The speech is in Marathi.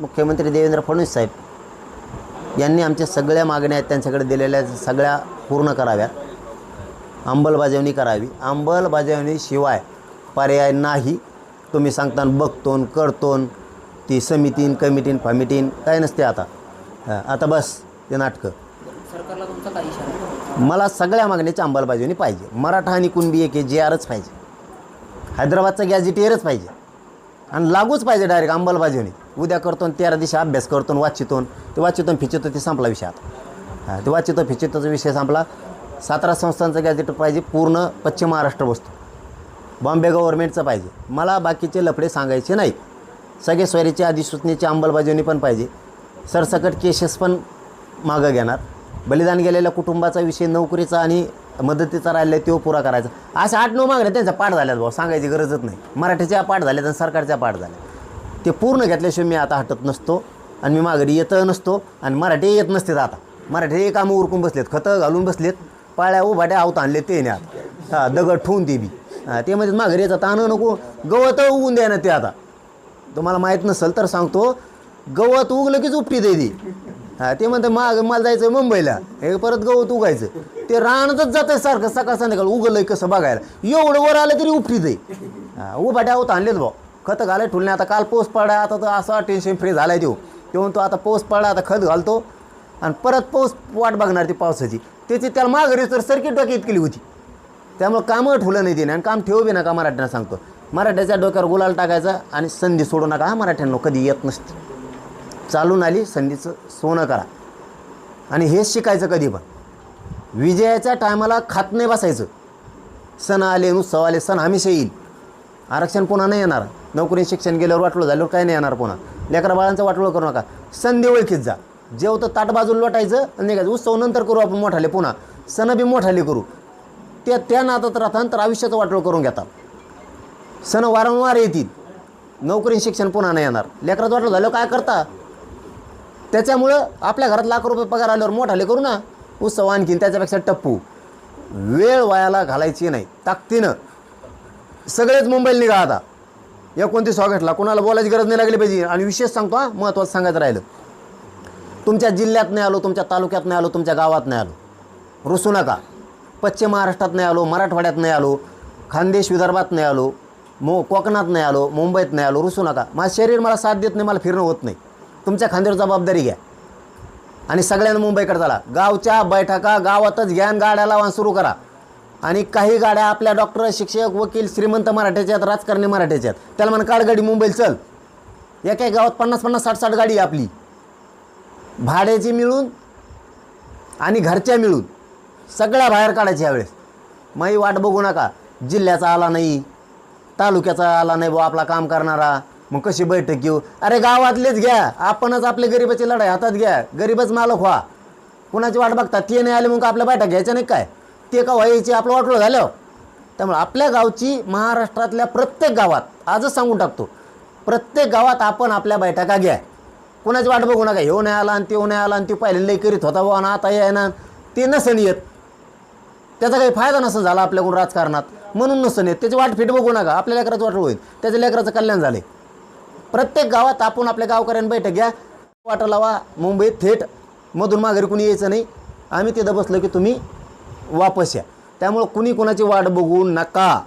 मुख्यमंत्री देवेंद्र फडणवीस साहेब यांनी आमच्या सगळ्या मागण्या आहेत त्यांच्याकडे दिलेल्या सगळ्या पूर्ण कराव्या अंमलबजावणी करावी. अंमलबजावणीशिवाय पर्याय नाही. तुम्ही सांगता बघतोन करतोन ती समितीन कमिटीन फमिटीन काय नसते आता. आता बस ते नाटकं? मला सगळ्या मागण्याची अंमलबजावणी पाहिजे. मराठा आणि कुणबी एक जे आरच पाहिजे. हैदराबादचं गॅझेटियरच पाहिजे. आणि लागूच पाहिजे डायरेक्ट अंमलबजावणी. उद्या करतो आणि तेरा दिवशी अभ्यास करतो आणि वाचितो ते वाचितो फिचितो ते संपला विषय आता. हां ते वाचितो फिचितोचा विषय संपला. सातारा संस्थांचं गॅजेट पाहिजे पूर्ण पश्चिम महाराष्ट्र बसतो बॉम्बे गव्हर्नमेंटचं पाहिजे. मला बाकीचे लफडे सांगायचे नाही सगळे स्वैरीची अधिसूचनेची अंमलबजावणी पण पाहिजे. सरसकट केसेस पण मागं घेणार. बलिदान गेलेल्या कुटुंबाचा विषय नोकरीचा आणि मदतीचा राहिला तो पुरा करायचा. असे आठ नऊ मागण्या त्यांचा पाठ झाल्यात भाऊ सांगायची गरजच नाही. मराठीच्या पाठ झाल्यात आणि सरकारच्या पाठ झाल्या ते पूर्ण घेतल्याशिवाय मी आता हटत नसतो आणि मी माघारी येत नसतो आणि मराठी येत नसते आता. मराठी कामं उरकून बसलेत खतं घालून बसलेत पाळ्या उभाट्या आवत आणले ते न्यात. हां दगड ठेवून ते बी. हां ते म्हणजे माघारी येतात आणू नको गवत उगून द्या ना ते आता. तुम्हाला माहीत नसेल तर सांगतो गवत उगलं कीच उपटी दे ती. हां ते म्हणते माग मला जायचं मुंबईला हे परत गवत उगायचं. ते रानातच जातं सारखं सकाळ संध्याकाळ उगलं कसं बघायला. एवढं वर आलं तरी उपटी दे. हां उभाट्या आवत आणलेत भाऊ. खतं घालाय ठुलणे आता काल पाऊस पडला आता तर असा टेन्शन फ्री झालाय तो. तेव्हा तो आता पाऊस पडला आता खत घालतो. आणि परत पाऊस वाट बघणार ती पावसाची. त्याची त्याला माघारी तर सर्किट डोक्यात केली होती. त्यामुळं कामं ठुलं नाही तिने आणि काम ठेवू बी नका मराठ्यांना सांगतो. मराठ्याच्या डोक्यावर गुलाल टाकायचा आणि संधी सोडू नका. हा मराठ्यांना कधी येत नसते. चालून आली संधीचं सोनं करा. आणि हेच शिकायचं कधी पण. विजयाच्या टायमाला खात नाही बसायचं. सण आले उत्सव आले सण हमेशा येईल. आरक्षण पुन्हा नाही येणार. नोकरी शिक्षण गेल्यावर वाटलं झाल्यावर काय नाही येणार पुन्हा. लेकरा बाळांचं वाटलं करू नका. संधी ओळखीत जा. जेवतं ताट बाजूला लोटायचं आणि निघायचं. उत्सव नंतर करू आपण मोठाले पुन्हा. सण बी मोठाले करू. त्या त्या नातात राहतात तर आयुष्याचं वाटोळ करून घेतात सण वारंवार येतील. नोकरी शिक्षण पुन्हा नाही येणार. लेकराचं वाटलं झालं काय करता? त्याच्यामुळं आपल्या घरात लाख रुपये पगार आल्यावर मोठाले करू ना. उत्सव आणखीन त्याच्यापेक्षा टप्पू. वेळ वायाला घालायची नाही. ताकदीनं. सगळेच मुंबईला निघा आता. एकोणतीस ऑगस्टला कोणाला बोलायची गरज नाही लागली पाहिजे. आणि विशेष सांगतो महत्त्वाचं सांगायचं राहिलं. तुमच्या जिल्ह्यात नाही आलो तुमच्या तालुक्यात नाही आलो तुमच्या गावात नाही आलो. रुसू नका. पश्चिम महाराष्ट्रात नाही आलो मराठवाड्यात नाही आलो खानदेश विदर्भात नाही आलो मो कोकणात नाही आलो मुंबईत नाही आलो रुसू नका. माझं शरीर मला साथ देत नाही मला फिरणं होत नाही. तुमच्या खांद्यावर जबाबदारी घ्या. आणि सगळ्यांना मुंबईकडे चला. गावच्या बैठका गावातच घ्या आणि गाड्या लावा सुरू करा. आणि काही गाड्या आपल्या डॉक्टर शिक्षक वकील श्रीमंत मराठ्याच्या आहेत राजकारणी मराठ्याच्या आहेत. त्याला म्हणा काढ गाडी मुंबईला चल. एका एक गावात पन्नास पन्नास साठ साठ गाडी आहे आपली. भाड्याची मिळून आणि घरच्या मिळून. सगळ्या बाहेर काढायच्या यावेळेस. माई वाट बघू नका. जिल्ह्याचा आला नाही. तालुक्याचा आला नाही बुवा आपला काम करणारा. मग कशी बैठक घेऊ? अरे गावातलेच घ्या. आपणच आपले गरिबाची लढाई हातात घ्या. गरीबच मालक व्हा. कुणाची वाट बघता? ते नाही आले मग आपल्या बैठक घ्यायच्या नाही काय? ते का व्हायची आपलं वाटलं झालं. त्यामुळे आपल्या गावची महाराष्ट्रातल्या प्रत्येक गावात आजच सांगून टाकतो प्रत्येक गावात आपण आपल्या बैठका घ्या. कुणाची वाट बघू नका ह्यो नाही आला आणि त्यो नाही आला आणि त्यो पहिले करीत होता बुवा ना आता ये ना ते नसेल येत. त्याचा काही फायदा नसेल झाला आपल्याकडून राजकारणात. म्हणून नसेल येत. त्याची वाट फिट बघू नका. आपल्या लेकराचं वाटलं होईल. त्याच्या लेकराचं कल्याण झाले प्रत्येक गावात आपण आपल्या गावकऱ्यांनी बैठक घ्या. वाटा लावा. मुंबईत थेट मधून माघारी कुणी यायचं नाही. आम्ही तिथं बसलो की तुम्ही वापस या. त्यामुळं कुणी कोणाची वाट बघू नका.